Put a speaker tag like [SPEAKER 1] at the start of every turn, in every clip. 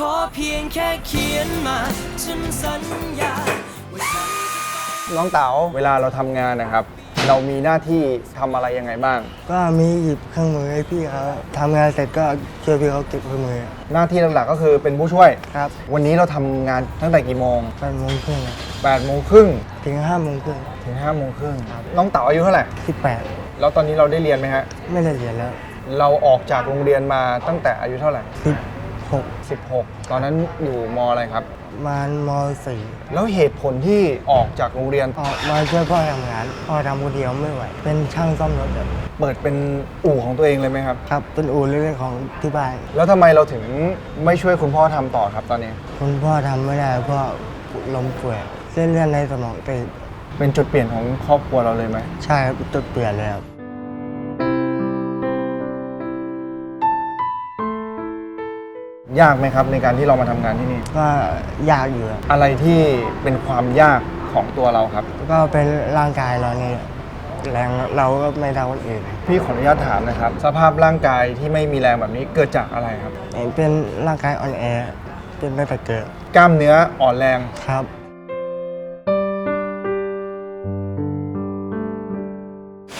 [SPEAKER 1] ขอเพียงแค่เขียนมาฉันสัญญาว่าฉัน
[SPEAKER 2] น้องเต๋าเวลาเราทำงานนะครับ เรามีหน้าที่ทำอะไรยังไงบ้าง
[SPEAKER 3] ก็มีหยิบเครื่องมือให้พี่เขาทำงานเสร็จก็ช่วยพี่เขาเก็บเครื่องมือ
[SPEAKER 2] หน้าที่หลักๆก็คือเป็นผู้ช่วย
[SPEAKER 3] ครับ
[SPEAKER 2] วันนี้เราทำงานตั้งแต่กี่โมง
[SPEAKER 3] แปดโมงครึ่ง
[SPEAKER 2] 8โมงครึ่ง
[SPEAKER 3] ถึงห้าโมงครึ่ง
[SPEAKER 2] ถึง5โมงครึ่งน้องเต๋าอายุเท่าไหร่
[SPEAKER 3] สิบแปด
[SPEAKER 2] แล้วตอนนี้เราได้เรียนไหมฮะ
[SPEAKER 3] ไม่ได้เรียนแล้ว
[SPEAKER 2] เราออกจากโรงเรียนมาตั้งแต่อายุเท่าไหร่
[SPEAKER 3] สิบ หก
[SPEAKER 2] 16 ตอนนั้นอยู่มอะไรครับ
[SPEAKER 3] มานมสี่
[SPEAKER 2] แล้วเหตุผลที่ออกจากโรงเรียน
[SPEAKER 3] ออกมาช่วยพ่อทำงานพ่อทำคนเดียวไม่ไหว เป็นช่างซ่อมรถแบบ
[SPEAKER 2] เปิดเป็นอู่ของตัวเองเลยไหมครับ
[SPEAKER 3] ครับเป็นอู่เล็กๆของที่บ้าน
[SPEAKER 2] แล้วทำไมเราถึงไม่ช่วยคุณพ่อทำต่อครับตอนนี้
[SPEAKER 3] คุณพ่อทำไม่ได้เพราะล้มป่วยเส้นเลือดในสมองตีบ
[SPEAKER 2] เป็นจุดเปลี่ยนของครอบครัวเราเลยไหม
[SPEAKER 3] ใช่ครับจุดเปลี่ยนเลยครับ
[SPEAKER 2] ยากไหมครับในการที่เรามาทำงานที่นี่
[SPEAKER 3] ก็ยากอยู่ครับ
[SPEAKER 2] อะไรที่เป็นความยากของตัวเราครับ
[SPEAKER 3] ก็เป็นร่างกายเรานี่แรงเราก็ไม่เท่าคนอื่น
[SPEAKER 2] พี่ขออนุญาตถามนะครับ สภาพร่างกายที่ไม่มีแรงแบบนี้เกิดจากอะไรครับ
[SPEAKER 3] เป็นร่างกายอ่อนแอเป็นไม่แต่เกิด
[SPEAKER 2] กล้ามเนื้ออ่อนแรง
[SPEAKER 3] ครับ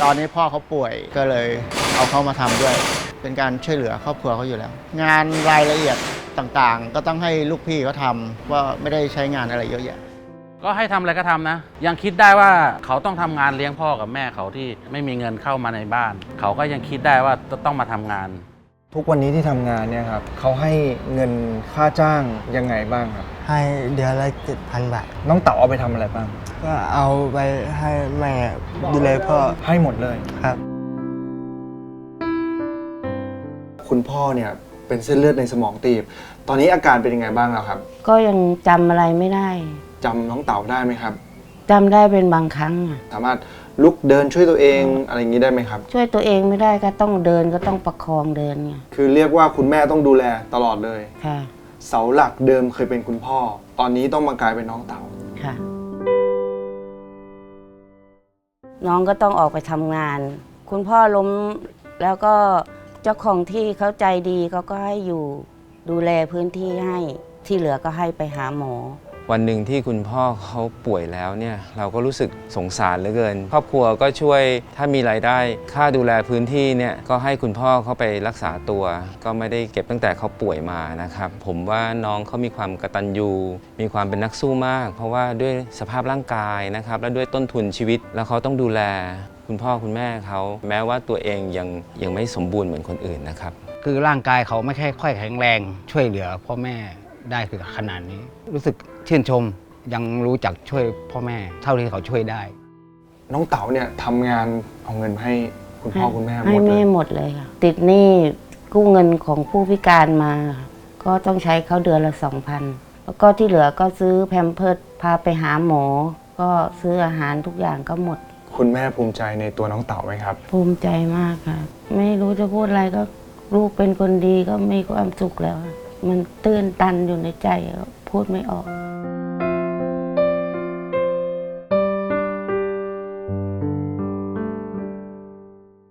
[SPEAKER 4] ตอนนี้พ่อเขาป่วยก็เลยเอาเขามาทำด้วย เป็นการช่วยเหลือครอบครัวเขาอยู่แล้ว งานรายละเอียดต่างๆ ก็ต้องให้ลูกพี่เขาทำว่าไม่ได้ใช้งานอะไรเยอะแยะ
[SPEAKER 5] ก็ให้ทำอะไรก็ทำนะ ยังคิดได้ว่าเขาต้องทำงานเลี้ยงพ่อกับแม่เขาที่ไม่มีเงินเข้ามาในบ้าน เขาก็ยังคิดได้ว่าต้องมาทำงาน
[SPEAKER 2] ทุกวันนี้ที่ทำงานเนี่ยครับเขาให้เงินค่าจ้างยังไงบ้างครับ
[SPEAKER 3] ให้เดือนละเจ็ดพันบาท
[SPEAKER 2] น้องเต๋าเอาไปทำอะไรบ้าง
[SPEAKER 3] ก็เอาไปให้แม่ดูแลพ่อ
[SPEAKER 2] ให้หมดเลย
[SPEAKER 3] ครับ
[SPEAKER 2] คุณพ่อเนี่ยเป็นเส้นเลือดในสมองตีบ ตอนนี้อาการเป็นยังไงบ้างแล้วครับ
[SPEAKER 6] ก็ยังจำอะไรไม่ได้
[SPEAKER 2] จำน้องเต๋าได้ไหมครับ
[SPEAKER 6] จำได้เป็นบางครั้งอะ
[SPEAKER 2] สามารถลุกเดินช่วยตัวเองอะไรอย่างนี้ได้ไหมครับ
[SPEAKER 6] ช่วยตัวเองไม่ได้ก็ต้องเดินก็ต้องประคองเดินไง
[SPEAKER 2] คือเรียกว่าคุณแม่ต้องดูแลตลอดเลย
[SPEAKER 6] ค่ะ
[SPEAKER 2] เสาหลักเดิมเคยเป็นคุณพ่อ ตอนนี้ต้องมากลายเป็นน้องเต๋า
[SPEAKER 6] ค่ะ น้องก็ต้องออกไปทำงาน คุณพ่อล้มแล้วก็เจ้าของที่เขาใจดีเขาก็ให้อยู่ดูแลพื้นที่ให้ที่เหลือก็ให้ไปหาหมอ
[SPEAKER 7] วันหนึ่งที่คุณพ่อเขาป่วยแล้วเนี่ยเราก็รู้สึกสงสารเหลือเกิน ครอบครัวก็ช่วยถ้ามีรายได้ ค่าดูแลพื้นที่เนี่ยก็ให้คุณพ่อเขาไปรักษาตัว ก็ไม่ได้เก็บตั้งแต่เขาป่วยมานะครับ ผมว่าน้องเขามีความกระตัญญูมีความเป็นนักสู้มาก เพราะว่าด้วยสภาพร่างกายนะครับและด้วยต้นทุนชีวิตแล้วเขาต้องดูแล คุณพ่อคุณแม่เขา แม้ว่าตัวเองยังยังไม่สมบูรณ์เหมือนคนอื่นนะครับ
[SPEAKER 8] คือร่างกายเขาไม่ค่อยค่อยแข็งแรงช่วยเหลือพ่อแม่ได้ถึงขนาดนี้ รู้สึกชื่นชมยังรู้จักช่วยพ่อแม่ เท่าที่เขาช่วยได้
[SPEAKER 2] น้องเต๋าเนี่ยทำงานเอาเงินมาให้คุณพ่อคุณแม่หม
[SPEAKER 6] ให้
[SPEAKER 2] ดเล
[SPEAKER 6] แม่
[SPEAKER 2] ย
[SPEAKER 6] หมดเลยค่ะติดหนี้กู้เงินของผู้พิการมา ก็ต้องใช้เขาเดือนละสองพันแล้วก็ที่เหลือก็ซื้อแพมเพิร์ดพาไปหาหมอ ก็ซื้ออาหารทุกอย่างก็หมด
[SPEAKER 2] คุณแม่ภูมิใจในตัวน้องเต๋าไหมครับ
[SPEAKER 6] ภูมิใจมากค่ะ ไม่รู้จะพูดอะไรก็ลูกเป็นคนดีก็มีความสุขแล้วอะมันตื้นตันอยู่ในใจอะพูดไม่ออก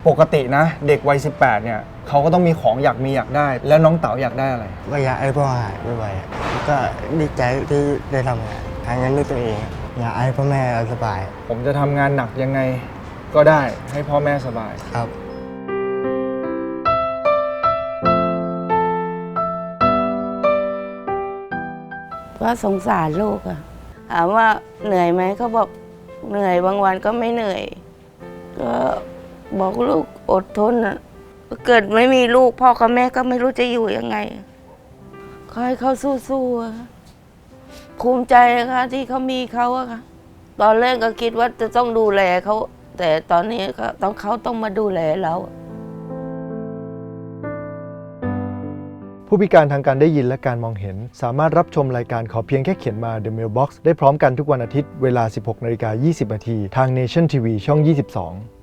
[SPEAKER 2] ปกตินะ เด็กวัย 18 เนี่ยเขาก็ต้องมีของอยากมีอยากได้ แล้วน้องเต๋าอยากได้อะไร
[SPEAKER 3] ก็อยากให้พ่อหายไวๆอะก็ดีใจที่ได้ทำงานหาเงินด้วยตัวเองอ ยากให้พ่อแม่สบาย
[SPEAKER 2] ผมจะทำงานหนักยังไงก็ได้ให้พ่อแม่สบาย
[SPEAKER 3] ครับ
[SPEAKER 6] ก็สงสารลูกอะถามว่าเหนื่อยไหมเขาบอกเหนื่อยบางวันก็ไม่เหนื่อย ก็บอกลูกอดทนอะเกิดไม่มีลูกพ่อกับแม่ก็ไม่รู้จะอยู่ยังไงขอให้เขาสู้ๆอะ ภูมิใจนะคะที่เขามีเขาอะค่ะ ตอนแรกก็คิดว่าจะต้องดูแลเขา แต่ตอนนี้ก็ต้องเขาต้องมาดูแลเรา
[SPEAKER 2] ผู้พิการทางการได้ยินและการมองเห็น สามารถรับชมรายการขอเพียงแค่เขียนมา The Mailbox ได้พร้อมกันทุกวันอาทิตย์เวลา 16นาฬิกา20นาทีทาง Nation TV ช่อง 22